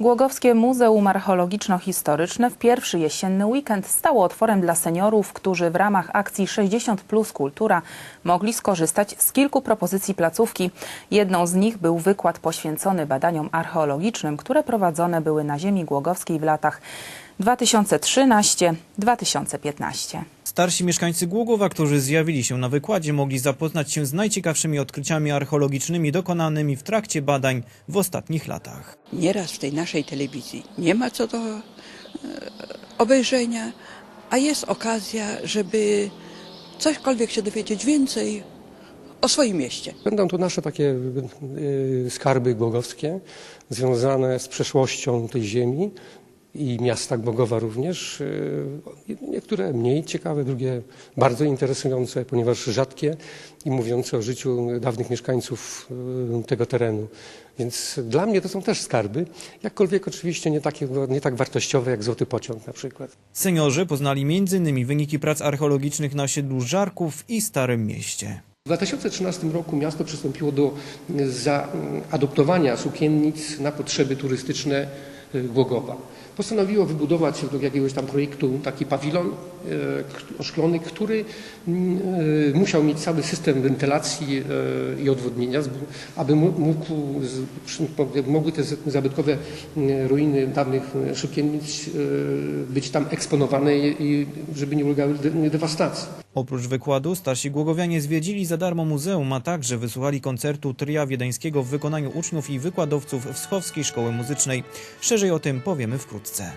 Głogowskie Muzeum Archeologiczno-Historyczne w pierwszy jesienny weekend stało otworem dla seniorów, którzy w ramach akcji 60 Plus Kultura mogli skorzystać z kilku propozycji placówki. Jedną z nich był wykład poświęcony badaniom archeologicznym, które prowadzone były na ziemi głogowskiej w latach 2013-2015. Starsi mieszkańcy Głogowa, którzy zjawili się na wykładzie, mogli zapoznać się z najciekawszymi odkryciami archeologicznymi dokonanymi w trakcie badań w ostatnich latach. Nieraz w tej naszej telewizji nie ma co do e, obejrzenia, a jest okazja, żeby cośkolwiek się dowiedzieć więcej o swoim mieście. Będą to nasze takie y, skarby głogowskie związane z przeszłością tej ziemi i miasta Głogowa również. Y, Niektóre mniej ciekawe, drugie bardzo interesujące, ponieważ rzadkie i mówiące o życiu dawnych mieszkańców y, tego terenu. Więc dla mnie to są też skarby, jakkolwiek oczywiście nie, takie, nie tak wartościowe jak Złoty Pociąg na przykład. Seniorzy poznali m.in. wyniki prac archeologicznych na osiedlu Żarków i Starym Mieście. W 2013 roku miasto przystąpiło do zaadoptowania sukiennic na potrzeby turystyczne y, Głogowa. Postanowiło wybudować według jakiegoś tam projektu taki pawilon k- oszklony, który mm, e, musiał mieć cały system wentylacji i odwodnienia, aby mógł, mogły te zabytkowe ruiny dawnych e, być tam eksponowane i żeby nie ulegały de- dewastacji. Oprócz wykładu starsi głogowianie zwiedzili za darmo muzeum, a także wysłuchali koncertu tria wiedeńskiego w wykonaniu uczniów i wykładowców Wschowskiej Szkoły Muzycznej. Szerzej o tym powiemy wkrótce.